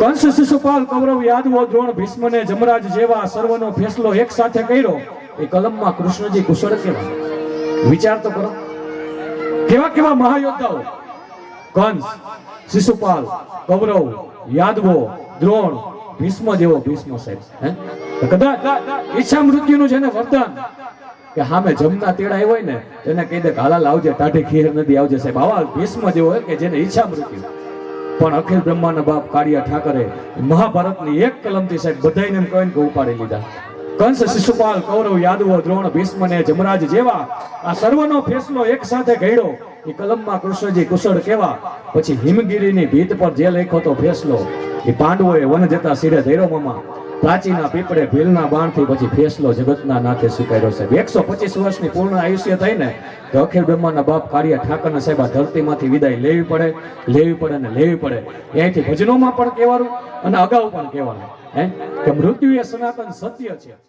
કંસ શિશુપાલ કૌરવ યાદવો દ્રોણ ભીષ્મને જમરાજ જેવા સર્વનો ફેસલો એક સાથે કર્યો. એ કલમમાં કૃષ્ણજી કુશળ કેવા. વિચાર તો કરો. કેવા કેવા મહાયોદ્ધાઓ. કંસ, શિશુપાલ, કૌરવ, યાદવો, દ્રોણ, ભીષ્મ જેવો ભીષ્મ સાહેબ, હે? કદાચ ઈચ્છા મૃત્યુનું છે ને વરદાન. કે હામે જમના તેડા હોય ને તેને કહી દે કે લાવજે, ટાઢી ખીર નદી આવજે સાહેબ. આવા ભીષ્મ જેવો કે જેને ઈચ્છા મૃત્યુ. પણ અખિલ બ્રહ્માના બાપ કાળિયા ઠાકરે મહાભારતની એક કલમથી સાહેબ બધાને એમ કહીને કે ઉપાડી લીધા. કંસ શિશુપાલ, કૌરવ, યાદવો, દ્રોણ, ભીષ્મ ને જમરાજ જેવા આ સર્વનો ફેસલો એક સાથે ઘડ્યો. એ કલમમાં કૃષ્ણજી કુશળ કેવા. પછી હિમગીરીની ભીત પર જે લખ્યો તો ફેસલો, એ પાંડવોએ વન જતા સીધે ધૈરો મામા. પ્રાચીના પીપળે ભીલના બાણથી પછી ફેસલો જગતના નાથે સ્વીકાર્યો સાહેબ. એકસો પચીસ વર્ષની પૂર્ણ આયુષ્ય થઈ ને તો અખિલ બ્રહ્માના બાપ કાળિયા ઠાકરના સાહેબ આ ધરતીમાંથી વિદાય લેવી પડે લેવી પડે ને લેવી પડે. અહીંથી ભજનોમાં પણ કહેવાનું અને અગાઉ પણ કહેવાનું. હે? કે મૃત્યુ એ સનાતન સત્ય છે.